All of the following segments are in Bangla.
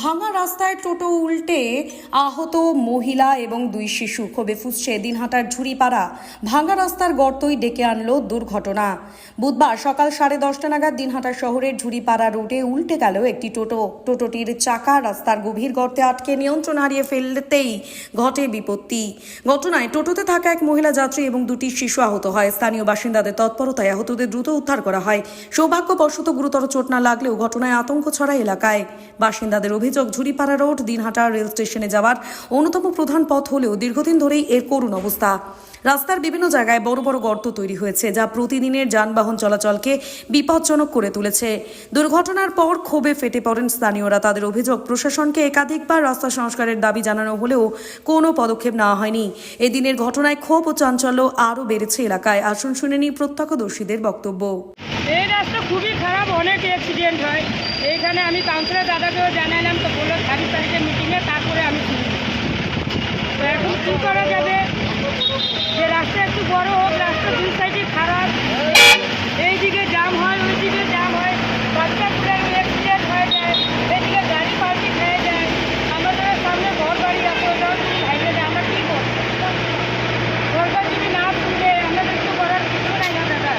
ভাঙা রাস্তায় টোটো উল্টে আহত মহিলা এবং দুই শিশু ক্ষোভে ফুসছে দিনহাটার ঝুড়িপাড়া। ভাঙা রাস্তার গর্তই ডেকে আনলো দুর্ঘটনা। বুধবার সকাল সাড়ে দশটা নাগাদ দিনহাটা শহরের ঝুড়িপাড়া রোডে উল্টে গেল একটি টোটো। টোটোটির চাকা রাস্তার গভীর গর্তে আটকে নিয়ন্ত্রণ হারিয়ে ফেলতেই ঘটে বিপত্তি। ঘটনায় টোটোতে থাকা এক মহিলা যাত্রী এবং দুটি শিশু আহত হয়। স্থানীয় বাসিন্দাদের তৎপরতায় আহতদের দ্রুত উদ্ধার করা হয়। সৌভাগ্যবশত গুরুতর চোট না লাগলেও ঘটনায় আতঙ্ক ছড়ায় এলাকায়। বাসিন্দাদের অভিযোগ ঝুড়িপাড়া রোড, দিনহাটা রেল স্টেশনে যাওয়ার অন্যতম প্রধান পথ হলেও দীর্ঘদিন ধরেই এর করুণ অবস্থা। রাস্তার বিভিন্ন জায়গায় বড় বড় গর্ত তৈরি হয়েছে, যা প্রতিদিনের যানবাহন চলাচলকে বিপজ্জনক করে তুলেছে। দুর্ঘটনার পর ক্ষোভে ফেটে পড়েন স্থানীয়রা। তাদের অভিযোগ, প্রশাসনকে একাধিকবার রাস্তা সংস্কারের দাবি জানানো হলেও কোনো পদক্ষেপ নেওয়া হয়নি। এদিনের ঘটনায় ক্ষোভ ও চাঞ্চল্য আরও বেড়েছে এলাকায়। আসুন শুনে নিই প্রত্যক্ষদর্শীদের বক্তব্য। এই রাস্তা খুবই খারাপ, অনেক অ্যাক্সিডেন্ট হয়। এইখানে আমি কাউন্সিলর দাদাকেও জানালাম তো বলল ছাব্বিশ তারিখে মিটিংয়ে তারপরে আমি শুনি তো এখন কী করা যাবে যে রাস্তা একটু বড় হোক রাস্তা দুই সাইডে খারাপ এইদিকে জাম হয় ওইদিকে জাম হয় বাচ্চাগুলো অ্যাক্সিডেন্ট হয়ে যায় এইদিকে গাড়ি পাল্টি খেয়ে যায় আমাদের সামনে ঘর বাড়ি আছে ওটাও যদি ভেঙে যায় আমরা কী করব সরকার যদি না শুনবে আমাদের কিছু করার কিছু নাই না দাদা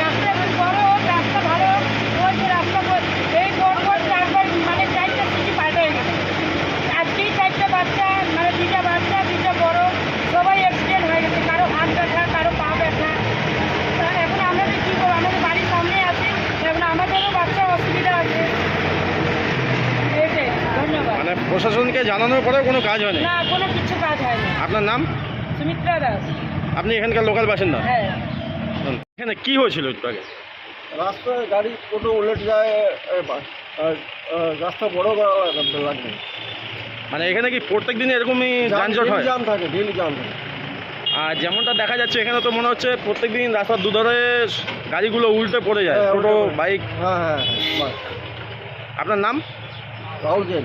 রাস্তা এখন বড় হোক রাস্তা ভালো হোক ওই যে রাস্তা বল- এই পর পর চারবার মানে চারটা সিটি পাল্টে গেছে আজকেই চারটা বাচ্চা মানে দুইটা বাচ্চা দুইটা বড় সবাই অ্যাক্সিডেন্ট হয়ে গেছে কারও হাত ব্যথা কারও পা ব্যথা তা এখন আমাদের কী করব আমাদের বাড়ির সামনে আছে এখন আমাদেরও বাচ্চা অসুবিধা আছে এইটাই ধন্যবাদ মানে প্রশাসনকে জানানোর পরেও কোনো কাজ হয়নি? না কোনো কিছু কাজ হয় না আপনার নাম? সুমিত্রা দাস। আপনি এখানকার লোকাল বাসিন্দা? হ্যাঁ। এখানে কি হয়েছিল একটু আগে? রাস্তায় গাড়ি টোটো উল্টে যায় আর, রাস্তা বড় লাগবে? মানে এখানে কি প্রত্যেক দিন এরকমই যানজট হয়? জাম থাকে ডেলি জাম থাকে। আর যেমনটা দেখা যাচ্ছে এখানে তো মনে হচ্ছে প্রত্যেক দিন রাস্তার দুধারে গাড়িগুলো উল্টে পড়ে যায় হ্যাঁ, টোটো বাইক। হ্যাঁ হ্যাঁ আপনার নাম? রাহুল জেন।